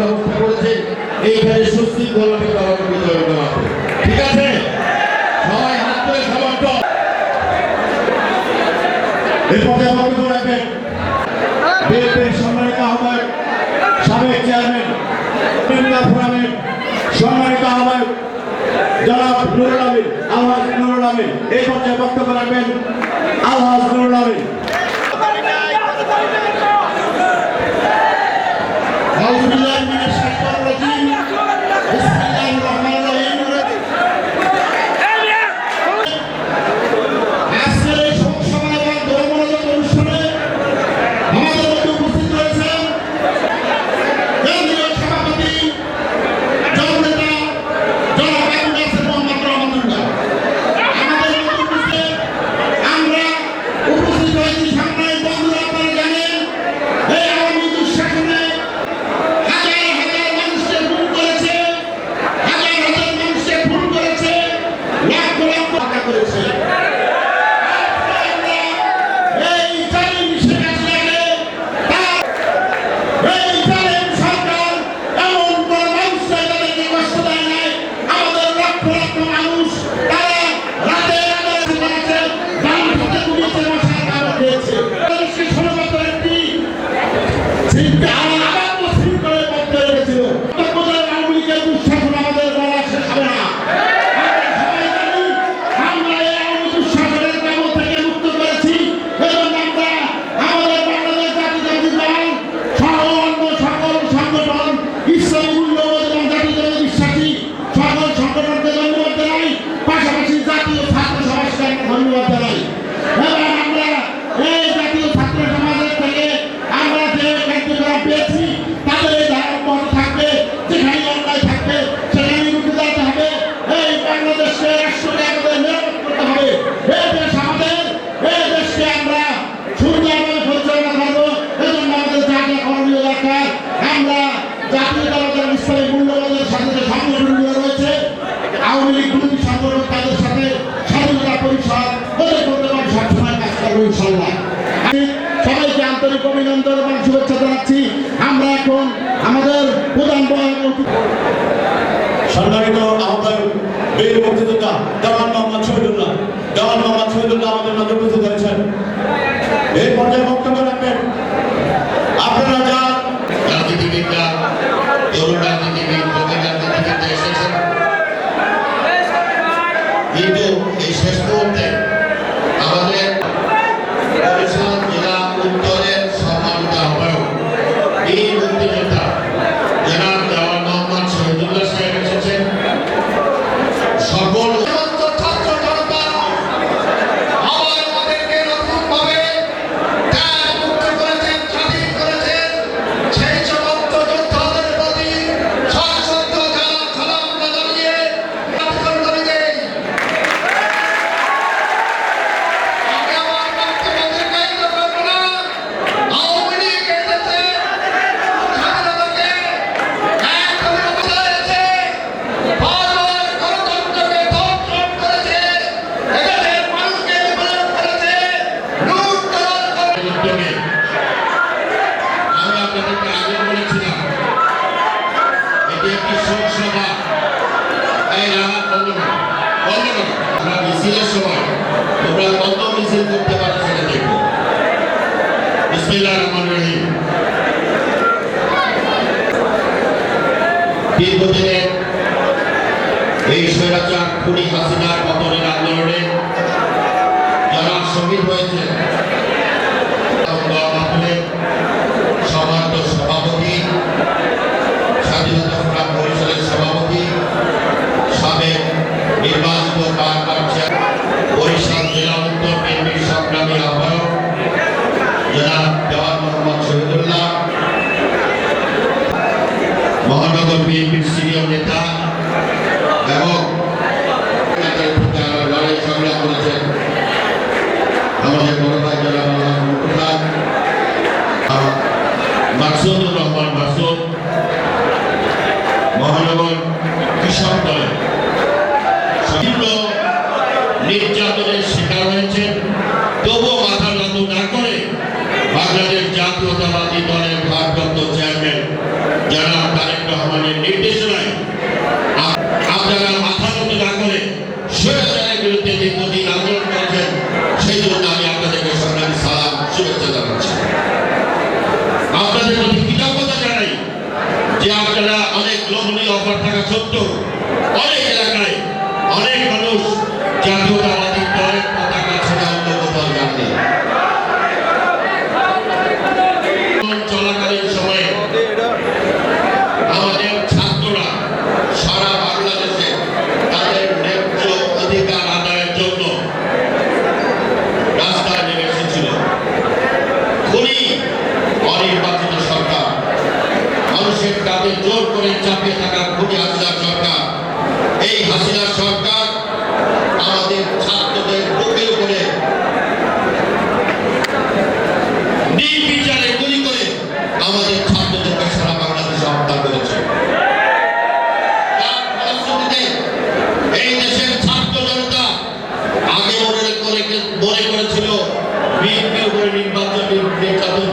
ব্যবস্থা করেছে। এইখানে সুস্থি গোলাপী ঠিক আছে? সবাই হাত তুলে সমর্থন এরপরে বক্তব্য রাখবেন বিএনপির সম্মানিত আহ্বায়ক, সাবেক চেয়ারম্যান প্রেমিকা ফোরামের সম্মানিত আহ্বায়ক, জনাব নুরুল আমিন। এই পর্যায়ে বক্তব্য রাখবেন আলহাজ নুরুল আমিন। বীর মুক্তিযোদ্ধা দেওয়ান মোহাম্মদ শহীদুল্লাহ দেওয়ান মোহাম্মদ শহীদুল্লাহ আমাদের মাঝে উপস্থিত হয়েছেন। এই পর্যায়ে বক্তব্য মন্ডলী। দীর্ঘদিনের এই স্বৈরাচার খুনি হাসিনার পতনের আন্দোলনে যারা শহীদ হয়েছে সভাপতি, স্বাধীনতা সংগ্রাম পরিষদের সভাপতি, সাবেক নির্বাচিত কার বিএনপির সিনিয়র নেতা, এবং লড়াই সংগ্রাম করেছেন আমাদের বড় ভাই যারা প্রধান মাসুদুর রহমান মাসুদ, মহানগর কৃষক দলের। বিভিন্ন নির্যাতনের শিকার হয়েছেন। তবুও মাথা নত না করে বাংলাদেশ জাতীয়তাবাদী দলের ভারপ্রাপ্ত চেয়ারম্যান নির্দেশনায় আপনারা মাথা মতো না করে স্বৈরাচারের বিরুদ্ধে দীর্ঘদিন আন্দোলন করেছেন, সেই জন্য আমি আপনাদেরকে সংগ্রামী সালাম, শুভেচ্ছা জানাচ্ছি। আপনাদের প্রতি কৃতজ্ঞতা জানাই যে আপনারা অনেক লোভনীয় অফার থাকা সত্ত্বেও চলাকালীন তাকে জোর করে চাপিয়ে থাকা খুবই হাসিনা সরকার। এই হাসিনা সরকার আমাদের ছাত্রদের বুকের উপরে নির্বিচারে গুলি করে আমাদের ছাত্রদেরকে সারা বাংলাদেশে হত্যা করেছে। এই দেশের ছাত্র জনতা আগে মনে করে মনে করেছিল, বিএনপির উপরে নির্বাচন নির্যাতন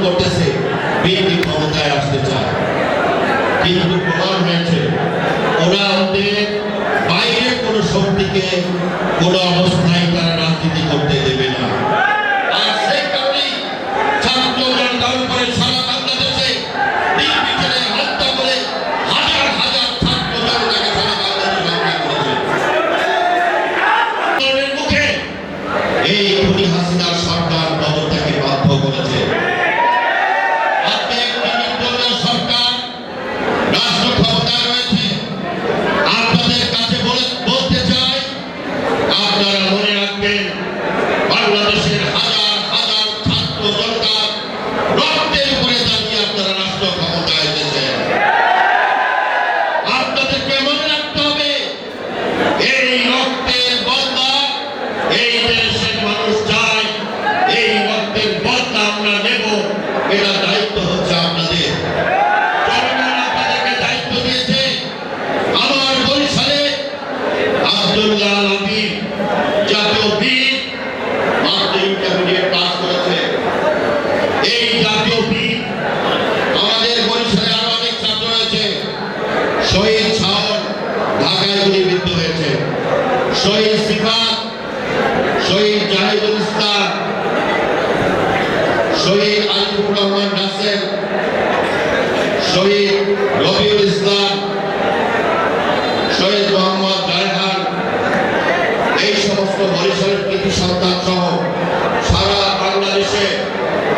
Good on. শহীদ সিফাত শহীদ জাহিদুল ইসলাম, শহীদ আলিফুর রহমান নাসের, শহীদ রবিউল ইসলাম, শহীদ মোহাম্মদ রায়হান এই সমস্ত বরিশালের কৃতি সন্তান সহ সারা বাংলাদেশে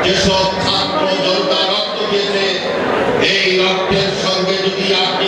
যেসব ছাত্র জনতা রক্ত দিয়েছে এই রক্তের সঙ্গে যদি আপনি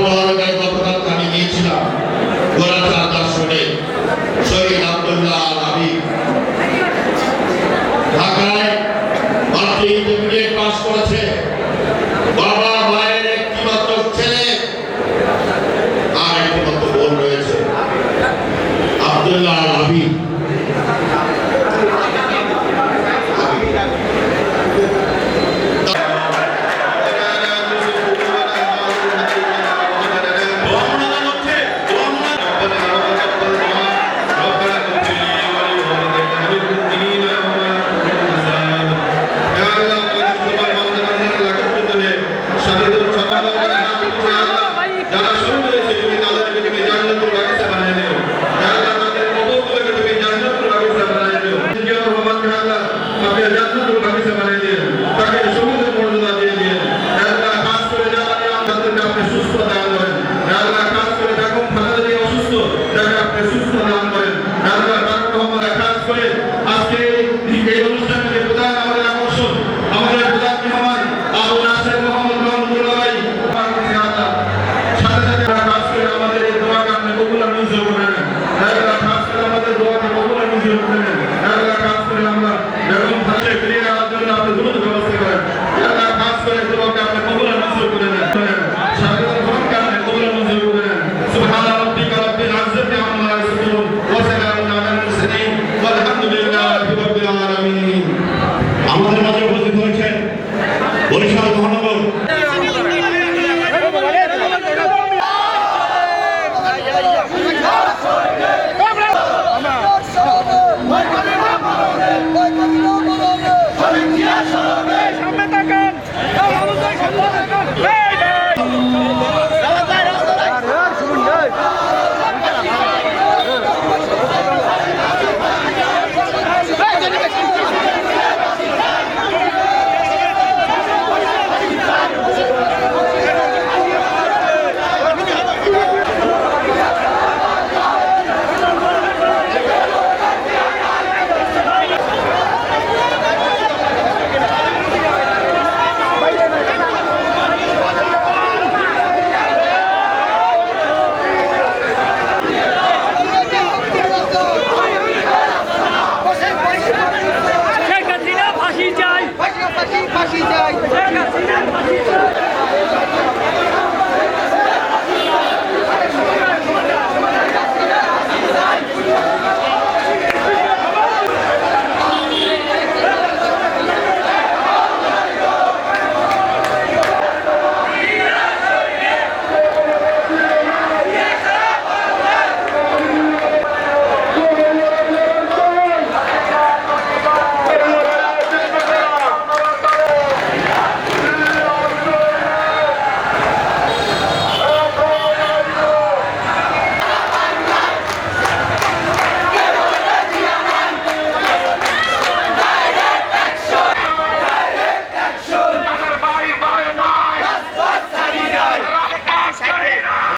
আপনাদের